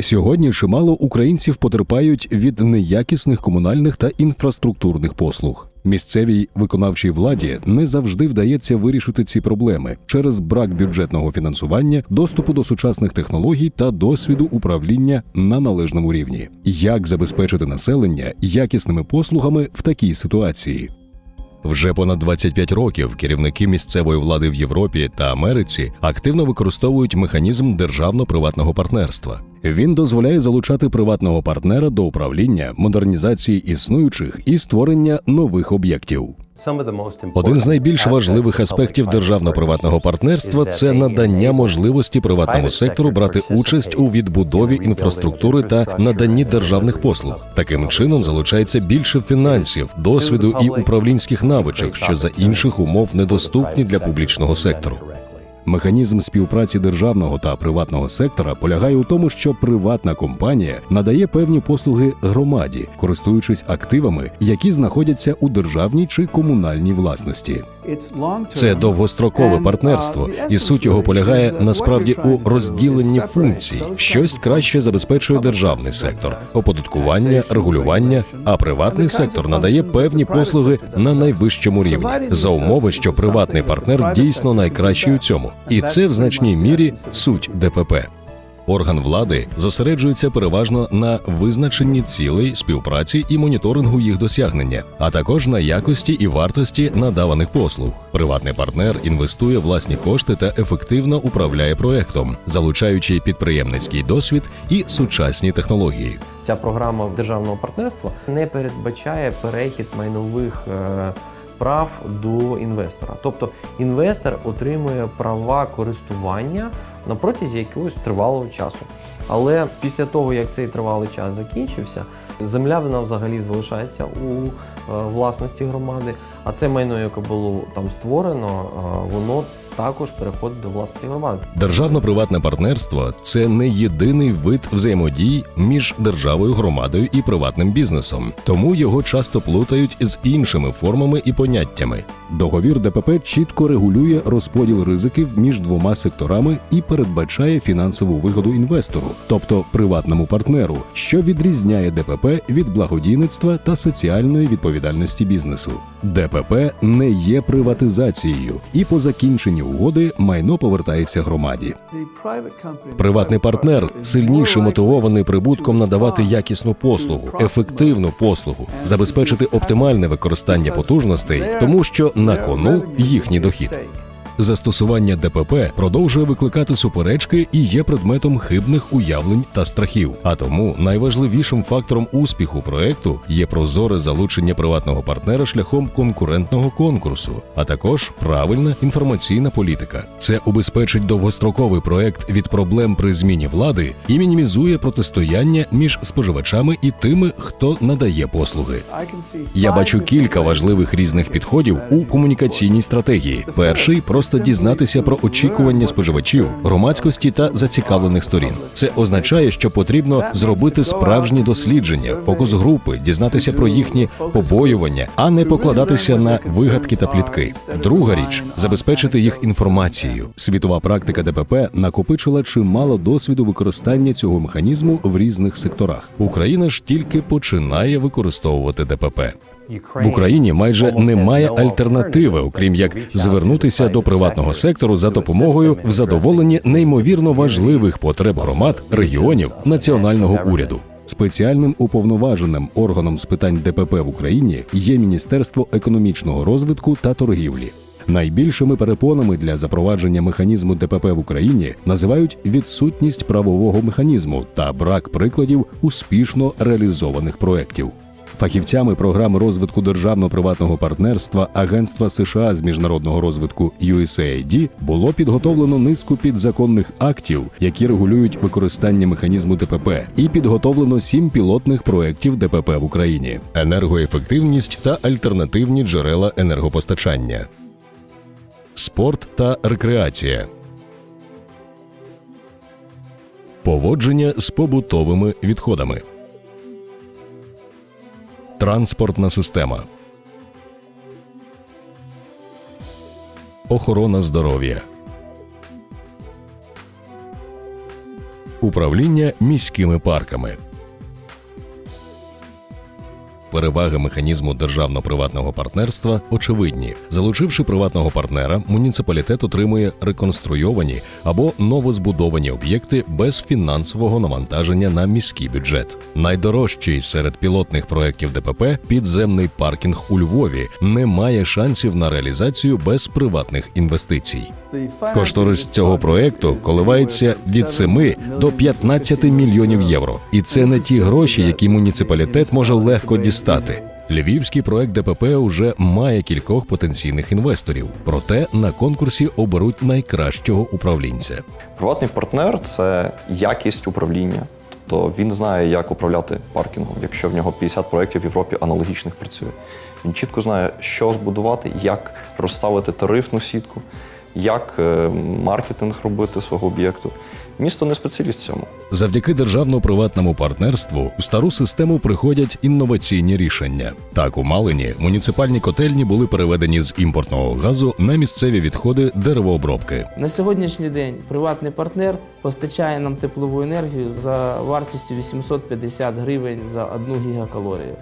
Сьогодні чимало українців потерпають від неякісних комунальних та інфраструктурних послуг. Місцевій виконавчій владі не завжди вдається вирішити ці проблеми через брак бюджетного фінансування, доступу до сучасних технологій та досвіду управління на належному рівні. Як забезпечити населення якісними послугами в такій ситуації? Вже понад 25 років керівники місцевої влади в Європі та Америці активно використовують механізм державно-приватного партнерства. Він дозволяє залучати приватного партнера до управління, модернізації існуючих і створення нових об'єктів. Один з найбільш важливих аспектів державно-приватного партнерства це надання можливості приватному сектору брати участь у відбудові інфраструктури та наданні державних послуг. Таким чином залучається більше фінансів, досвіду і управлінських навичок, що за інших умов недоступні для публічного сектору. Механізм співпраці державного та приватного сектора полягає у тому, що приватна компанія надає певні послуги громаді, користуючись активами, які знаходяться у державній чи комунальній власності. Це довгострокове партнерство, і суть його полягає насправді у розділенні функцій. Щось краще забезпечує державний сектор, оподаткування, регулювання, а приватний сектор надає певні послуги на найвищому рівні за умови, що приватний партнер дійсно найкращий у цьому, і це в значній мірі суть ДПП. Орган влади зосереджується переважно на визначенні цілей співпраці і моніторингу їх досягнення, а також на якості і вартості надаваних послуг. Приватний партнер інвестує власні кошти та ефективно управляє проектом, залучаючи підприємницький досвід і сучасні технології. Ця програма державного партнерства не передбачає перехід майнових е, прав до інвестора. Тобто інвестор отримує права користування на протязі якогось тривалого часу. Але після того, як цей тривалий час закінчився, земля вона взагалі залишається у е, власності громади, а це майно, яке було там створено, е, воно також переходить до власності громади. Державно-приватне партнерство це не єдиний вид взаємодій між державою, громадою і приватним бізнесом, тому його часто плутають з іншими формами і поняттями. Договір ДПП чітко регулює розподіл ризиків між двома секторами і передбачає фінансову вигоду інвестору, тобто приватному партнеру, що відрізняє ДПП від благодійництва та соціальної відповідальності бізнесу. ДПП не є приватизацією, і по закінченні угоди майно повертається громаді. Приватний партнер сильніше мотивований прибутком надавати якісну послугу, ефективну послугу, забезпечити оптимальне використання потужностей, тому що на кону їхній дохід. Застосування ДПП продовжує викликати суперечки і є предметом хибних уявлень та страхів. А тому найважливішим фактором успіху проекту є прозоре залучення приватного партнера шляхом конкурентного конкурсу, а також правильна інформаційна політика. Це убезпечить довгостроковий проект від проблем при зміні влади і мінімізує протистояння між споживачами і тими, хто надає послуги. Я бачу кілька важливих різних підходів у комунікаційній стратегії. Перший просто дізнатися про очікування споживачів, громадськості та зацікавлених сторін. Це означає, що потрібно зробити справжні дослідження, фокус групи, дізнатися про їхні побоювання, а не покладатися на вигадки та плітки. Друга річ забезпечити їх інформацією. Світова практика ДПП накопичила чимало досвіду використання цього механізму в різних секторах. Україна ж тільки починає використовувати ДПП. В Україні майже немає альтернативи, окрім як звернутися до приватного сектору за допомогою в задоволенні неймовірно важливих потреб громад, регіонів, національного уряду. Спеціальним уповноваженим органом з питань ДПП в Україні є Міністерство економічного розвитку та торгівлі. Найбільшими перепонами для запровадження механізму ДПП в Україні називають відсутність правового механізму та брак прикладів успішно реалізованих проєктів. Фахівцями програми розвитку державно-приватного партнерства Агентства США з міжнародного розвитку USAID було підготовлено низку підзаконних актів, які регулюють використання механізму ДПП, і підготовлено сім пілотних проєктів ДПП в Україні: енергоефективність та альтернативні джерела енергопостачання, спорт та рекреація. Поводження з побутовими відходами. Транспортна система. Охорона здоров'я. Управління міськими парками. Переваги механізму державно-приватного партнерства очевидні. Залучивши приватного партнера, муніципалітет отримує реконструйовані або новозбудовані об'єкти без фінансового навантаження на міський бюджет. Найдорожчий серед пілотних проєктів ДПП підземний паркінг у Львові не має шансів на реалізацію без приватних інвестицій. Кошторис цього проекту коливається від 7 до 15 мільйонів євро, і це не ті гроші, які муніципалітет може легко дістати. Львівський проект ДПП уже має кількох потенційних інвесторів, проте на конкурсі оберуть найкращого управлінця. Приватний партнер це якість управління. Тобто він знає, як управляти паркінгом, якщо в нього 50 проєктів в Європі аналогічних працює. Він чітко знає, що збудувати, як розставити тарифну сітку, як е, маркетинг робити свого об'єкту. Місто не спеціаліст в цьому. Завдяки державно-приватному партнерству в стару систему приходять інноваційні рішення. Так, у Малині муніципальні котельні були переведені з імпортного газу на місцеві відходи деревообробки. На сьогоднішній день приватний партнер постачає нам теплову енергію за вартістю 850 гривень за одну гігакалорію.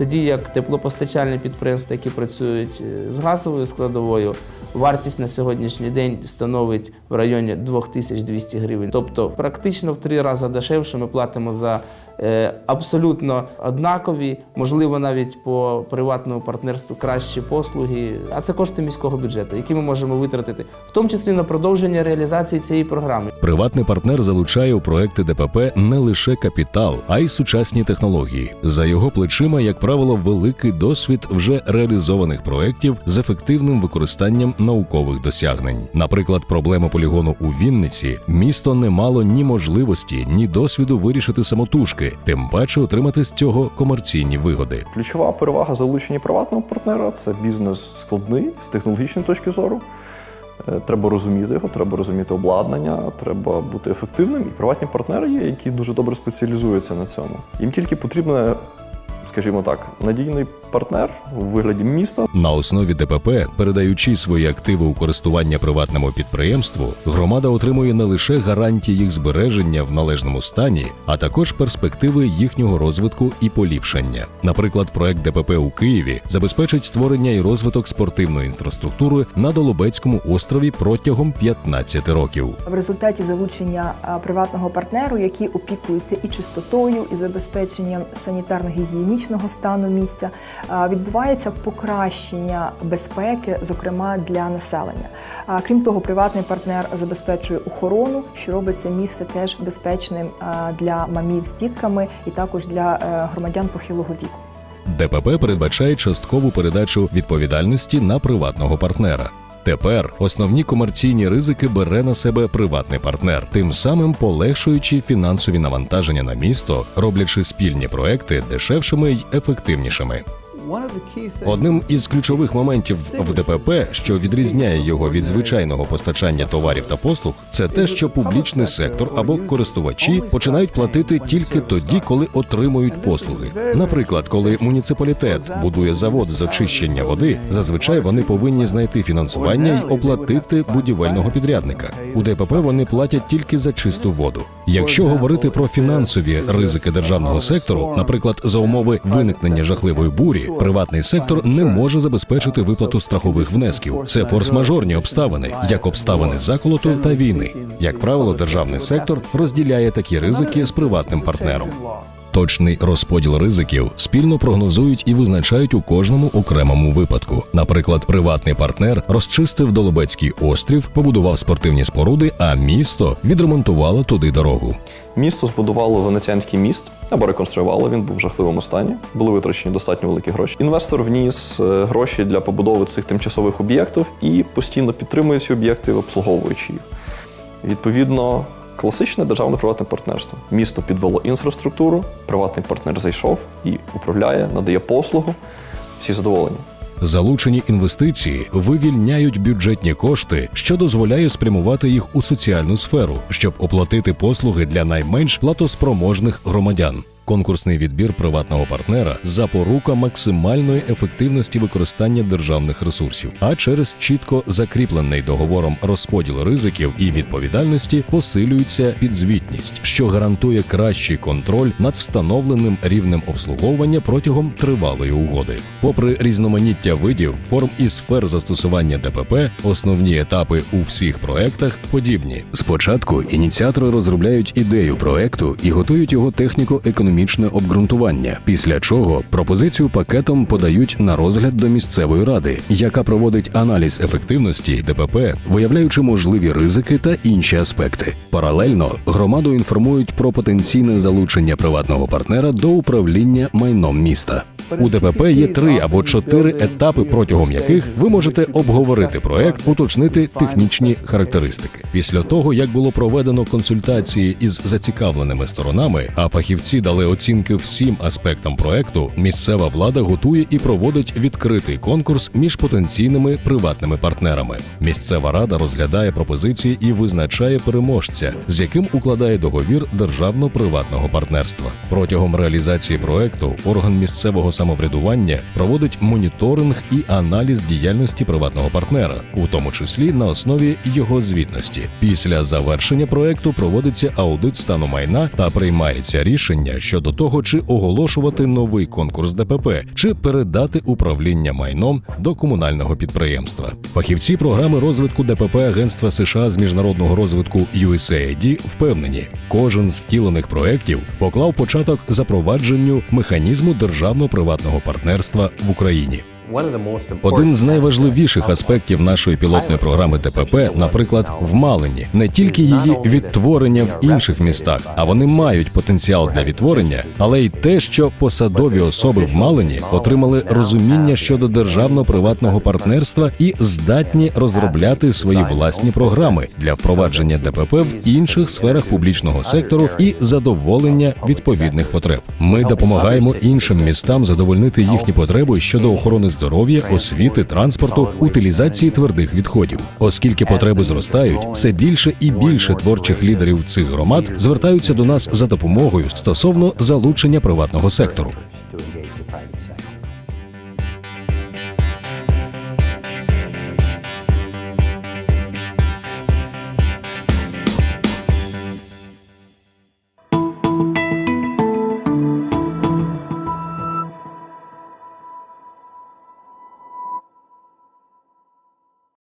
Тоді як теплопостачальні підприємства, які працюють е, з газовою складовою, вартість на сьогоднішній день становить в районі 2200 гривень. Тобто практично в три рази дешевше ми платимо за е, абсолютно однакові, можливо, навіть по приватному партнерству кращі послуги. А це кошти міського бюджету, які ми можемо витратити, в тому числі на продовження реалізації цієї програми. Приватний партнер залучає у проекти ДПП не лише капітал, а й сучасні технології. За його плечима, як правило, великий досвід вже реалізованих проєктів з ефективним використанням наукових досягнень. Наприклад, проблему полігону у Вінниці місто не мало ні можливості, ні досвіду вирішити самотужки, тим паче отримати з цього комерційні вигоди. Ключова перевага залучення приватного партнера це бізнес складний з технологічної точки зору. Е, Треба розуміти його, треба розуміти обладнання, треба бути ефективним. І приватні партнери є, які дуже добре спеціалізуються на цьому. Їм тільки потрібно, скажімо так, надійний партнер у вигляді міста, На основі ДПП, передаючи свої активи у користування приватному підприємству, громада отримує не лише гарантії їх збереження в належному стані, а також перспективи їхнього розвитку і поліпшення. Наприклад, проект ДПП у Києві забезпечить створення і розвиток спортивної інфраструктури на Долобецькому острові протягом 15 років. В результаті залучення приватного партнеру, який опікується і чистотою, і забезпеченням санітарно-гігієнічного стану місця, відбувається покращення безпеки, зокрема для населення. Крім того, приватний партнер забезпечує охорону, що робить це місце теж безпечним для мамів з дітками і також для е, громадян похилого віку. ДПП передбачає часткову передачу відповідальності на приватного партнера. Тепер основні комерційні ризики бере на себе приватний партнер, тим самим полегшуючи фінансові навантаження на місто, роблячи спільні проекти дешевшими й ефективнішими. Одним із ключових моментів в ДПП, що відрізняє його від звичайного постачання товарів та послуг, це те, що публічний сектор або користувачі починають платити тільки тоді, коли отримують послуги. Наприклад, коли муніципалітет будує завод з очищення води, зазвичай вони повинні знайти фінансування й оплатити будівельного підрядника. У ДПП вони платять тільки за чисту воду. Якщо говорити про фінансові ризики державного сектору, наприклад, за умови виникнення жахливої бурі, приватний сектор не може забезпечити виплату страхових внесків. Це форс-мажорні обставини, як обставини заколоту та війни. Як правило, державний сектор розділяє такі ризики з приватним партнером. Точний розподіл ризиків спільно прогнозують і визначають у кожному окремому випадку. Наприклад, приватний партнер розчистив Долобецький острів, побудував спортивні споруди, а місто відремонтувало туди дорогу. Місто збудувало венеціанський міст або реконструювало. Він був в жахливому стані. Були витрачені достатньо великі гроші. Інвестор вніс е, гроші для побудови цих тимчасових об'єктів і постійно підтримує ці об'єкти, обслуговуючи їх. Відповідно, класичне державне приватне партнерство. Місто підвело інфраструктуру, приватний партнер зайшов і управляє, надає послугу. Всі задоволені. Залучені інвестиції вивільняють бюджетні кошти, що дозволяє спрямувати їх у соціальну сферу, щоб оплатити послуги для найменш платоспроможних громадян. Конкурсний відбір приватного партнера запорука максимальної ефективності використання державних ресурсів, а через чітко закріплений договором розподіл ризиків і відповідальності посилюється підзвітність, що гарантує кращий контроль над встановленим рівнем обслуговування протягом тривалої угоди. Попри різноманіття видів, форм і сфер застосування ДПП, основні етапи у всіх проектах подібні. Спочатку ініціатори розробляють ідею проекту і готують його техніко-економічне обґрунтування, після чого пропозицію пакетом подають на розгляд до місцевої ради, яка проводить аналіз ефективності ДПП, виявляючи можливі ризики та інші аспекти. Паралельно громаду інформують про потенційне залучення приватного партнера до управління майном міста. У ДПП є три або чотири етапи, протягом яких ви можете обговорити проект, уточнити технічні характеристики. Після того, як було проведено консультації із зацікавленими сторонами, а фахівці дали оцінки всім аспектам проекту, місцева влада готує і проводить відкритий конкурс між потенційними приватними партнерами. Місцева рада розглядає пропозиції і визначає переможця, з яким укладає договір державно-приватного партнерства. Протягом реалізації проекту орган місцевого самоврядування проводить моніторинг і аналіз діяльності приватного партнера, у тому числі на основі його звітності. Після завершення проекту проводиться аудит стану майна та приймається рішення щодо того, чи оголошувати новий конкурс ДПП, чи передати управління майном до комунального підприємства. Фахівці програми розвитку ДПП Агентства США з міжнародного розвитку USAID впевнені, кожен з втілених проєктів поклав початок запровадженню механізму державно-приватного партнерства в Україні. Один з найважливіших аспектів нашої пілотної програми ДПП, наприклад, в Малині, не тільки її відтворення в інших містах, а вони мають потенціал для відтворення, але й те, що посадові особи в Малині отримали розуміння щодо державно-приватного партнерства і здатні розробляти свої власні програми для впровадження ДПП в інших сферах публічного сектору і задоволення відповідних потреб. Ми допомагаємо іншим містам задовольнити їхні потреби щодо охорони здоров'я, освіти, транспорту, утилізації твердих відходів. Оскільки потреби зростають, все більше і більше творчих лідерів цих громад звертаються до нас за допомогою стосовно залучення приватного сектору.